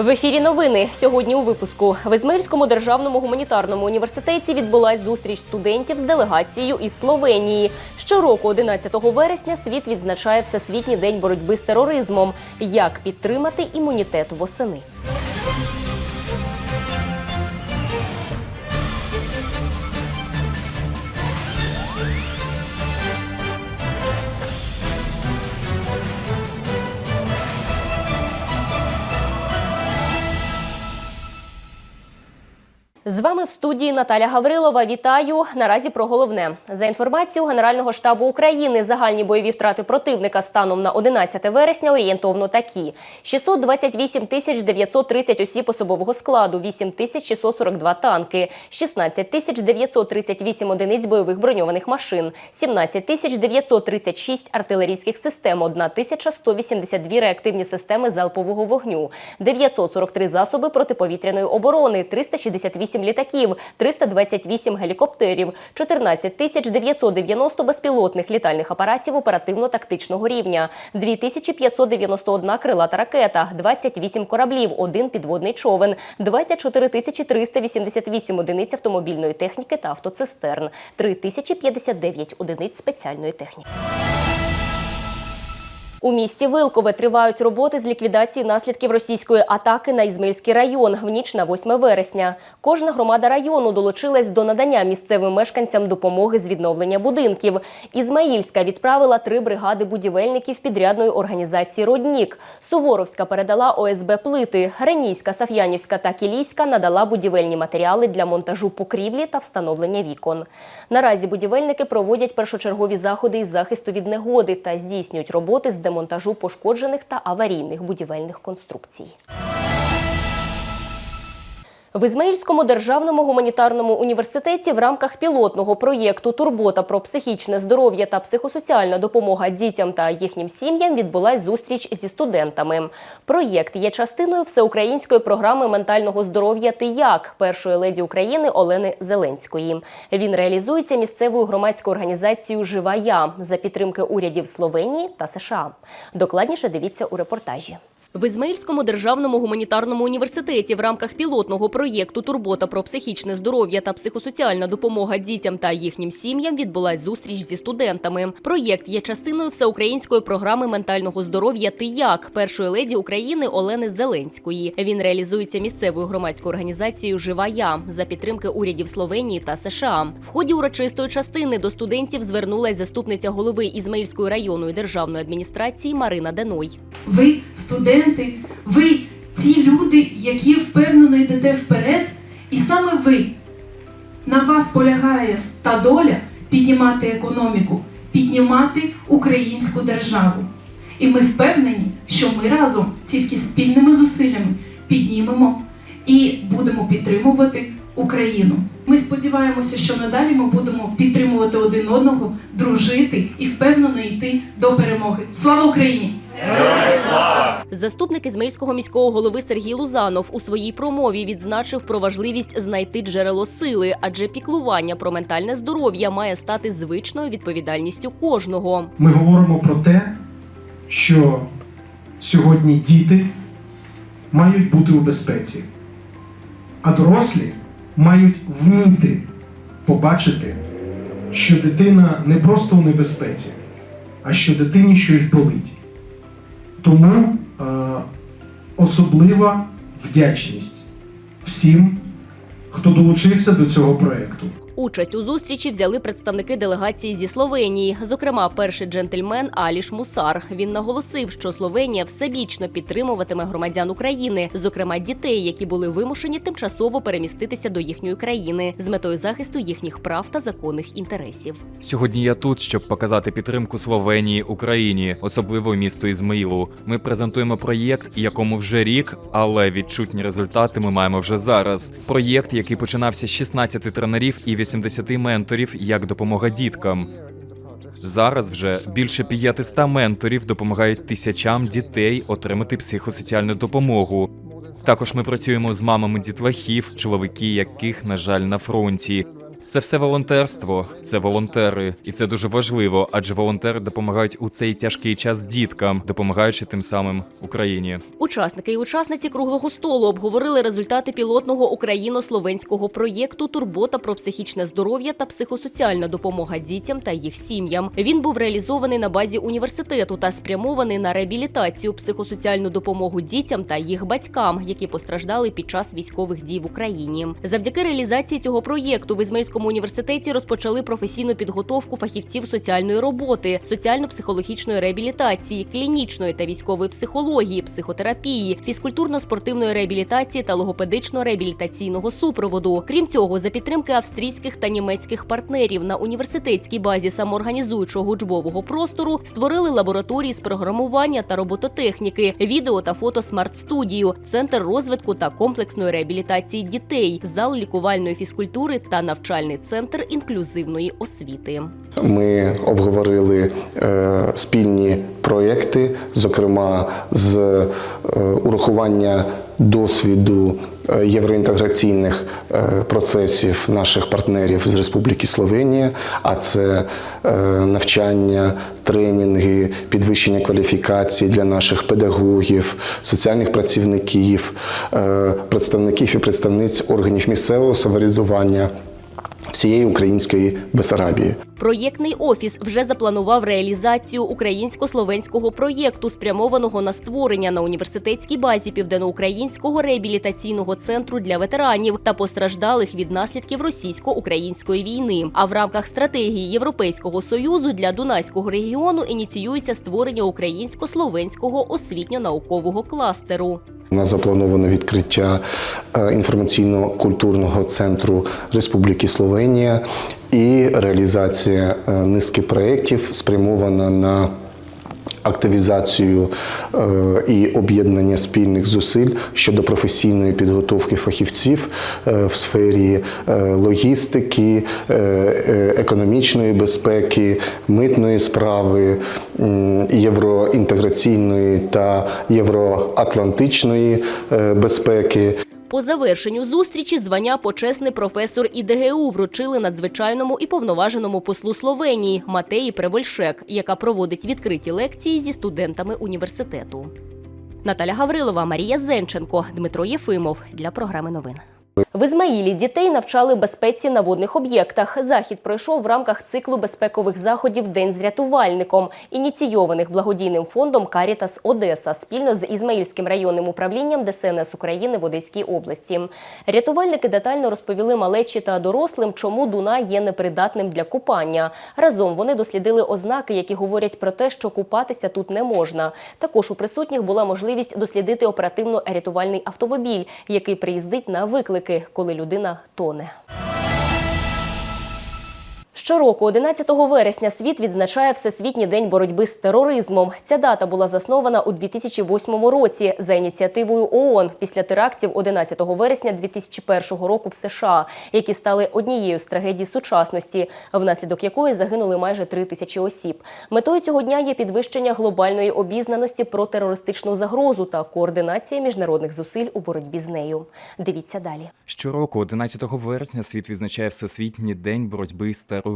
В ефірі новини сьогодні у випуску в Ізмаїльському державному гуманітарному університеті відбулась зустріч студентів з делегацією із Словенії. Щороку, 11 вересня, світ відзначає Всесвітній день боротьби з тероризмом. Як підтримати імунітет восени? З вами в студії Наталя Гаврилова. Вітаю. Наразі про головне за інформацією Генерального штабу України. Загальні бойові втрати противника станом на 11 вересня орієнтовно такі: 628 тисяч 930 осіб особового складу, 8 тисяч 642 танки, 16 тисяч 938 одиниць бойових броньованих машин, 17 тисяч 936 артилерійських систем, 1 тисяча 182 реактивні системи залпового вогню, 943 засоби протиповітряної оборони, 368 літаків, 328 гелікоптерів, 14 тисяч 990 безпілотних літальних апаратів оперативно-тактичного рівня, 2591 крилата ракета, 28 кораблів, один підводний човен, 24 тисячі 388 одиниць автомобільної техніки та автоцистерн, 3059 одиниць спеціальної техніки. У місті Вилкове тривають роботи з ліквідації наслідків російської атаки на Ізмаїльський район в ніч на 8 вересня. Кожна громада району долучилась до надання місцевим мешканцям допомоги з відновлення будинків. Ізмаїльська відправила три бригади будівельників підрядної організації Роднік. Суворовська передала ОСБ плити. Ренійська, Саф'янівська та Кілійська надала будівельні матеріали для монтажу покрівлі та встановлення вікон. Наразі будівельники проводять першочергові заходи із захисту від негоди та здійснюють роботи з демонтажу пошкоджених та аварійних будівельних конструкцій. В Ізмаїльському державному гуманітарному університеті в рамках пілотного проєкту Турбота про психічне здоров'я та психосоціальна допомога дітям та їхнім сім'ям відбулась зустріч зі студентами. Проєкт є частиною всеукраїнської програми ментального здоров'я Ти як першої леді України Олени Зеленської. Він реалізується місцевою громадською організацією Жива я за підтримки урядів Словенії та США. Докладніше дивіться у репортажі. В Ізмаїльському державному гуманітарному університеті в рамках пілотного проєкту Турбота про психічне здоров'я та психосоціальна допомога дітям та їхнім сім'ям відбулась зустріч зі студентами. Проєкт є частиною всеукраїнської програми ментального здоров'я Ти як першої леді України Олени Зеленської. Він реалізується місцевою громадською організацією Жива я за підтримки урядів Словенії та США. В ході урочистої частини до студентів звернулась заступниця голови Ізмаїльської районної державної адміністрації Марина Деной. Ви студенти, ви ті люди, які впевнено йдете вперед, і саме ви на вас полягає та доля піднімати економіку, піднімати українську державу. І ми впевнені, що ми разом тільки спільними зусиллями піднімемо і будемо підтримувати Україну. Ми сподіваємося, що надалі ми будемо підтримувати один одного, дружити і впевнено йти до перемоги. Слава Україні! Заступник Ізмаїльського міського голови Сергій Лузанов у своїй промові відзначив про важливість знайти джерело сили, адже піклування про ментальне здоров'я має стати звичною відповідальністю кожного. Ми говоримо про те, що сьогодні діти мають бути у безпеці, а дорослі мають вміти побачити, що дитина не просто у небезпеці, а що дитині щось болить. Тому е, особлива вдячність всім, хто долучився до цього проєкту. Участь у зустрічі взяли представники делегації зі Словенії, зокрема, перший джентльмен Аліш Мусар. Він наголосив, що Словенія всебічно підтримуватиме громадян України, зокрема дітей, які були вимушені тимчасово переміститися до їхньої країни з метою захисту їхніх прав та законних інтересів. Сьогодні я тут, щоб показати підтримку Словенії Україні, особливо місту Ізмаїлу. Ми презентуємо проєкт, якому вже рік, але відчутні результати ми маємо вже зараз. Проєкт, який починався з 16 тренерів і 80 менторів як допомога діткам. Зараз вже більше 500 менторів допомагають тисячам дітей отримати психосоціальну допомогу. Також ми працюємо з мамами дітлахів, чоловіки яких, на жаль, на фронті. Це все волонтерство, це волонтери, і це дуже важливо, адже волонтери допомагають у цей тяжкий час діткам, допомагаючи тим самим Україні. Учасники і учасниці круглого столу обговорили результати пілотного україно-словенського проєкту Турбота про психічне здоров'я та психосоціальна допомога дітям та їх сім'ям. Він був реалізований на базі університету та спрямований на реабілітацію, психосоціальну допомогу дітям та їх батькам, які постраждали під час військових дій в Україні. Завдяки реалізації цього проєкту в Ізмаїльському університеті розпочали професійну підготовку фахівців соціальної роботи, соціально-психологічної реабілітації, клінічної та військової психології, психотерапії, фізкультурно-спортивної реабілітації та логопедично-реабілітаційного супроводу. Крім цього, за підтримки австрійських та німецьких партнерів на університетській базі самоорганізуючого учбового простору створили лабораторії з програмування та робототехніки, відео та фото смарт-студію, центр розвитку та комплексної реабілітації дітей, зал лікувальної фізкультури та навчальний центр інклюзивної освіти. Ми обговорили е, спільні проєкти, зокрема з е, урахування досвіду е, євроінтеграційних процесів наших партнерів з Республіки Словенія, а це навчання, тренінги, підвищення кваліфікації для наших педагогів, соціальних працівників, представників і представниць органів місцевого самоврядування всієї української Бесарабії. Проєктний офіс вже запланував реалізацію українсько-словенського проєкту, спрямованого на створення на університетській базі південноукраїнського реабілітаційного центру для ветеранів та постраждалих від наслідків російсько-української війни. А в рамках стратегії Європейського союзу для Дунайського регіону ініціюється створення українсько-словенського освітньо-наукового кластеру. У нас заплановано відкриття е, інформаційно-культурного центру Республіки Словенія і реалізація е, низки проєктів спрямована на активізацію е, і об'єднання спільних зусиль щодо професійної підготовки фахівців е, в сфері е, логістики, економічної безпеки, митної справи, євроінтеграційної та євроатлантичної безпеки. По завершенню зустрічі звання почесний професор ІДГУ вручили надзвичайному і повноваженому послу Словенії Матеї Превольшек, яка проводить відкриті лекції зі студентами університету. Наталя Гаврилова, Марія Зенченко, Дмитро Єфимов для програми новин. В Ізмаїлі дітей навчали безпеці на водних об'єктах. Захід пройшов в рамках циклу безпекових заходів День з рятувальником, ініційованих благодійним фондом Карітас Одеса спільно з Ізмаїльським районним управлінням ДСНС України в Одеській області. Рятувальники детально розповіли малечі та дорослим, чому Дунай є непридатним для купання. Разом вони дослідили ознаки, які говорять про те, що купатися тут не можна. Також у присутніх була можливість дослідити оперативно-рятувальний автомобіль, який приїздить на виклики, коли людина тоне. Щороку, 11 вересня, світ відзначає Всесвітній день боротьби з тероризмом. Ця дата була заснована у 2008 році за ініціативою ООН після терактів 11 вересня 2001 року в США, які стали однією з трагедій сучасності, внаслідок якої загинули майже три тисячі осіб. Метою цього дня є підвищення глобальної обізнаності про терористичну загрозу та координація міжнародних зусиль у боротьбі з нею. Дивіться далі. Щороку, 11 вересня, світ відзначає Всесвітній день боротьби з тероризмом.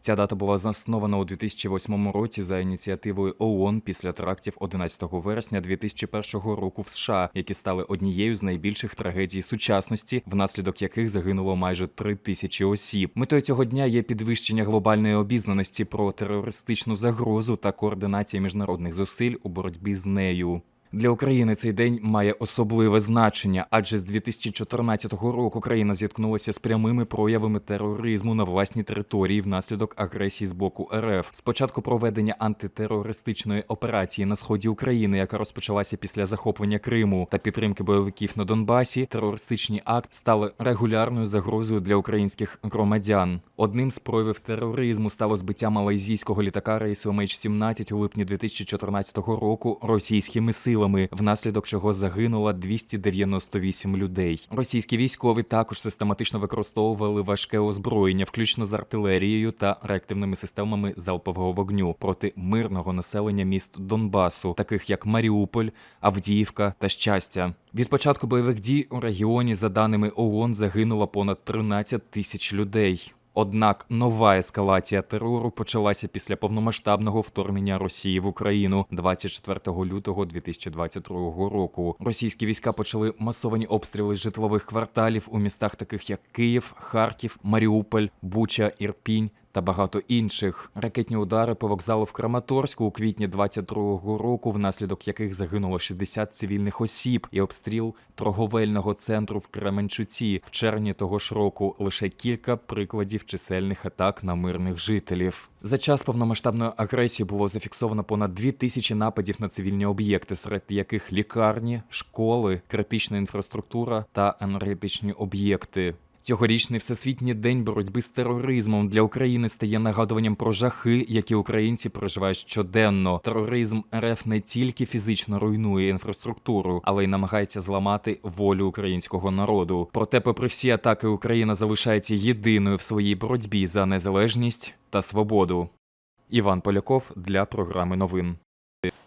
Ця дата була заснована у 2008 році за ініціативою ООН після терактів 11 вересня 2001 року в США, які стали однією з найбільших трагедій сучасності, внаслідок яких загинуло майже три тисячі осіб. Метою цього дня є підвищення глобальної обізнаності про терористичну загрозу та координація міжнародних зусиль у боротьбі з нею. Для України цей день має особливе значення, адже з 2014 року країна зіткнулася з прямими проявами тероризму на власній території внаслідок агресії з боку РФ. Спочатку проведення антитерористичної операції на сході України, яка розпочалася після захоплення Криму та підтримки бойовиків на Донбасі, терористичні акти стали регулярною загрозою для українських громадян. Одним з проявів тероризму стало збиття малайзійського літака рейсу MH17 у липні 2014 року російськими силами, внаслідок чого загинуло 298 людей. Російські військові також систематично використовували важке озброєння, включно з артилерією та реактивними системами залпового вогню проти мирного населення міст Донбасу, таких як Маріуполь, Авдіївка та Щастя. Від початку бойових дій у регіоні, за даними ООН, загинуло понад 13 тисяч людей. Однак нова ескалація терору почалася після повномасштабного вторгнення Росії в Україну 24 лютого 2022 року. Російські війська почали масовані обстріли житлових кварталів у містах, таких як Київ, Харків, Маріуполь, Буча, Ірпінь. Та багато інших ракетні удари по вокзалу в Краматорську у квітні 22-го року, внаслідок яких загинуло 60 цивільних осіб, і обстріл торговельного центру в Кременчуці в червні того ж року лише кілька прикладів чисельних атак на мирних жителів. За час повномасштабної агресії було зафіксовано понад дві тисячі нападів на цивільні об'єкти, серед яких лікарні, школи, критична інфраструктура та енергетичні об'єкти. Цьогорічний всесвітній день боротьби з тероризмом для України стає нагадуванням про жахи, які українці переживають щоденно. Тероризм РФ не тільки фізично руйнує інфраструктуру, але й намагається зламати волю українського народу. Проте, попри всі атаки, Україна залишається єдиною в своїй боротьбі за незалежність та свободу. Іван Поляков для програми новин.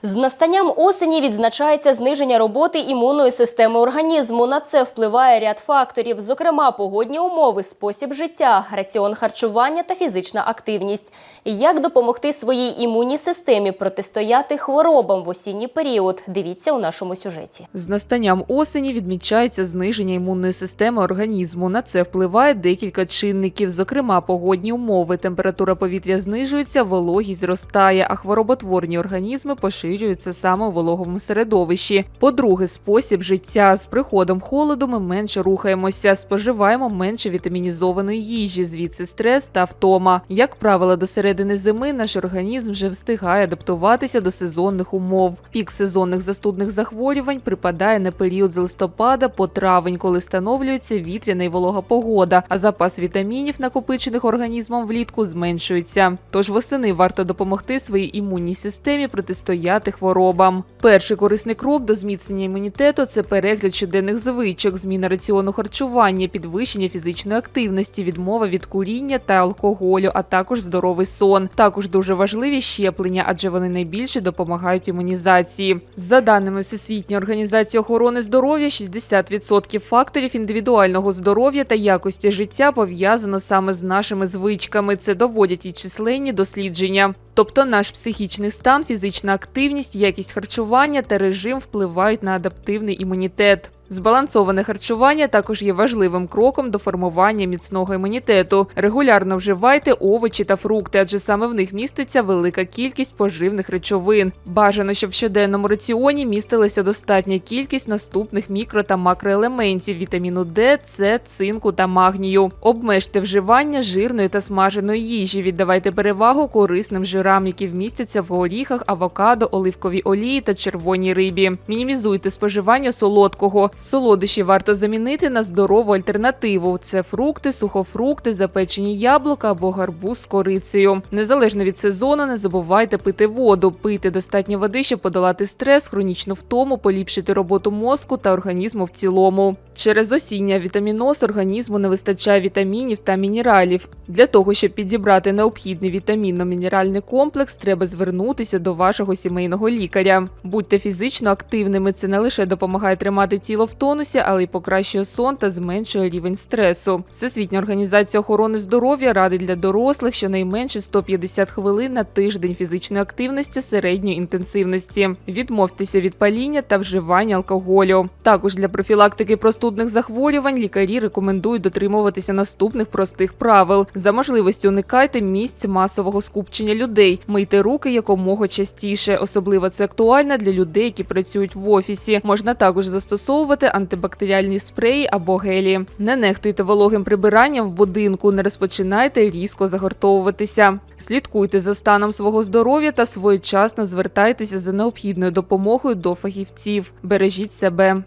З настанням осені відзначається зниження роботи імунної системи організму. На це впливає ряд факторів, зокрема погодні умови, спосіб життя, раціон харчування та фізична активність. Як допомогти своїй імунній системі протистояти хворобам в осінній період? Дивіться у нашому сюжеті. З настанням осені відмічається зниження імунної системи організму. На це впливає декілька чинників, зокрема погодні умови. Температура повітря знижується, вологість зростає, а хвороботворні організми поширюються саме у вологому середовищі. По-друге, спосіб життя з приходом холоду ми менше рухаємося, споживаємо менше вітамінізованої їжі, звідси стрес та втома. Як правило, до середини зими наш організм вже встигає адаптуватися до сезонних умов. Пік сезонних застудних захворювань припадає на період з листопада по травень, коли встановлюється вітряна і волога погода, а запас вітамінів, накопичених організмом влітку, зменшується. Тож восени варто допомогти своїй імунній системі протистояти хворобам. Перший корисний крок до зміцнення імунітету це перегляд щоденних звичок, зміна раціону харчування, підвищення фізичної активності, відмова від куріння та алкоголю, а також здоровий сон. Також дуже важливі щеплення, адже вони найбільше допомагають імунізації. За даними Всесвітньої організації охорони здоров'я, 60% факторів індивідуального здоров'я та якості життя пов'язано саме з нашими звичками. Це доводять і численні дослідження. Тобто наш психічний стан, фізична активність, якість харчування та режим впливають на адаптивний імунітет. Збалансоване харчування також є важливим кроком до формування міцного імунітету. Регулярно вживайте овочі та фрукти, адже саме в них міститься велика кількість поживних речовин. Бажано, щоб в щоденному раціоні містилася достатня кількість наступних мікро та макроелементів вітаміну Д, С, цинку та магнію. Обмежте вживання жирної та смаженої їжі. Віддавайте перевагу корисним жирам, які вмістяться в горіхах, авокадо, оливковій олії та червоній рибі. Мінімізуйте споживання солодкого. Солодощі варто замінити на здорову альтернативу: це фрукти, сухофрукти, запечені яблука або гарбуз з корицею. Незалежно від сезону, не забувайте пити воду, пийте достатньо води, щоб подолати стрес, хронічну втому, поліпшити роботу мозку та організму в цілому. Через осіння вітаміноз організму не вистачає вітамінів та мінералів. Для того, щоб підібрати необхідний вітамінно-мінеральний комплекс, треба звернутися до вашого сімейного лікаря. Будьте фізично активними. Це не лише допомагає тримати тіло в тонусі, але й покращує сон та зменшує рівень стресу. Всесвітня організація охорони здоров'я радить для дорослих щонайменше 150 хвилин на тиждень фізичної активності середньої інтенсивності. Відмовтеся від паління та вживання алкоголю. Також для профілактики простудних захворювань лікарі рекомендують дотримуватися наступних простих правил. За можливості уникайте місць масового скупчення людей, мийте руки якомога частіше. Особливо це актуально для людей, які працюють в офісі. Можна також застосовувати антибактеріальні спреї або гелі. Не нехтуйте вологим прибиранням в будинку, не розпочинайте різко загортовуватися. Слідкуйте за станом свого здоров'я та своєчасно звертайтеся за необхідною допомогою до фахівців. Бережіть себе.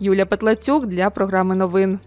Юля Петлацюк для програми новин.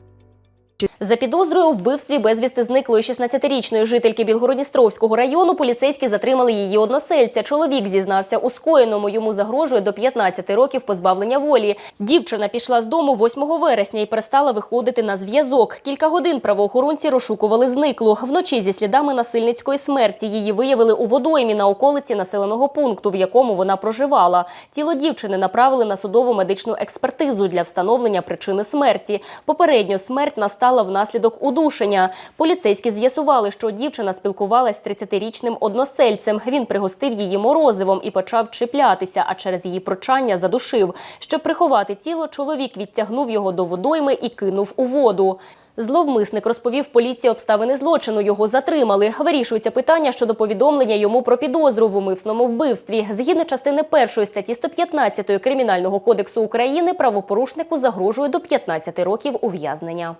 За підозрою у вбивстві безвісти зниклої 16-річної жительки Білгородністровського району поліцейські затримали її односельця. Чоловік зізнався у скоєному. Йому загрожує до 15 років позбавлення волі. Дівчина пішла з дому 8 вересня і перестала виходити на зв'язок. Кілька годин правоохоронці розшукували зниклу. Вночі зі слідами насильницької смерті її виявили у водоймі на околиці населеного пункту, в якому вона проживала. Тіло дівчини направили на судову медичну експертизу для встановлення причини смерті. Попередньо смерть настала постраждала внаслідок удушення. Поліцейські з'ясували, що дівчина спілкувалась з 30-річним односельцем. Він пригостив її морозивом і почав чіплятися, а через її прочання задушив. Щоб приховати тіло, чоловік відтягнув його до водойми і кинув у воду. Зловмисник розповів поліції обставини злочину. Його затримали. Вирішується питання щодо повідомлення йому про підозру в умисному вбивстві. Згідно частини першої статті 115 Кримінального кодексу України правопорушнику загрожує до 15 років ув'язнення.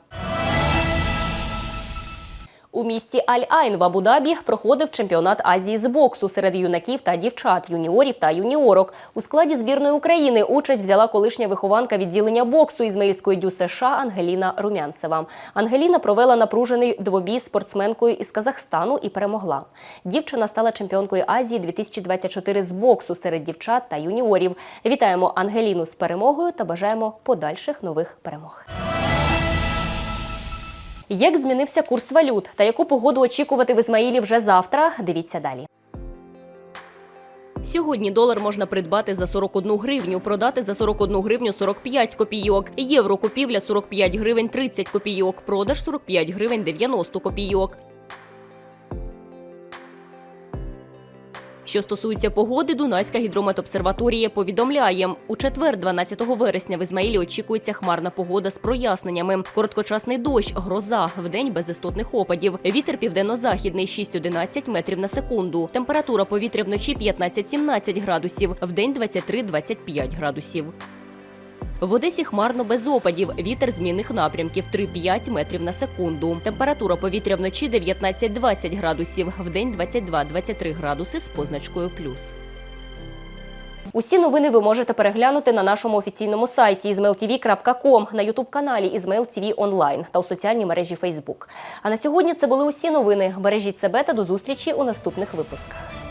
У місті Аль-Айн в Абу-Дабі проходив чемпіонат Азії з боксу серед юнаків та дівчат, юніорів та юніорок. У складі збірної України участь взяла колишня вихованка відділення боксу Ізмаїльської дю США Ангеліна Румянцева. Ангеліна провела напружений двобій з спортсменкою із Казахстану і перемогла. Дівчина стала чемпіонкою Азії 2024 з боксу серед дівчат та юніорів. Вітаємо Ангеліну з перемогою та бажаємо подальших нових перемог. Як змінився курс валют та яку погоду очікувати в Ізмаїлі вже завтра? Дивіться далі. Сьогодні долар можна придбати за 41 гривню, продати за 41 гривню 45 копійок. Євро купівля 45 гривень 30 копійок, продаж 45 гривень 90 копійок. Що стосується погоди, Дунайська гідрометобсерваторія повідомляє, у четвер, 12 вересня, в Ізмаїлі очікується хмарна погода з проясненнями. Короткочасний дощ, гроза, вдень без істотних опадів. Вітер південно-західний 6-11 метрів на секунду. Температура повітря вночі 15-17 градусів, вдень 23-25 градусів. В Одесі хмарно без опадів. Вітер змінних напрямків 3-5 метрів на секунду. Температура повітря вночі 19-20 градусів, вдень 22-23 градуси з позначкою плюс. Усі новини ви можете переглянути на нашому офіційному сайті izmailtv.com, на ютуб-каналі Ізмейл онлайн та у соціальній мережі Фейсбук. А на сьогодні це були усі новини. Бережіть себе та до зустрічі у наступних випусках.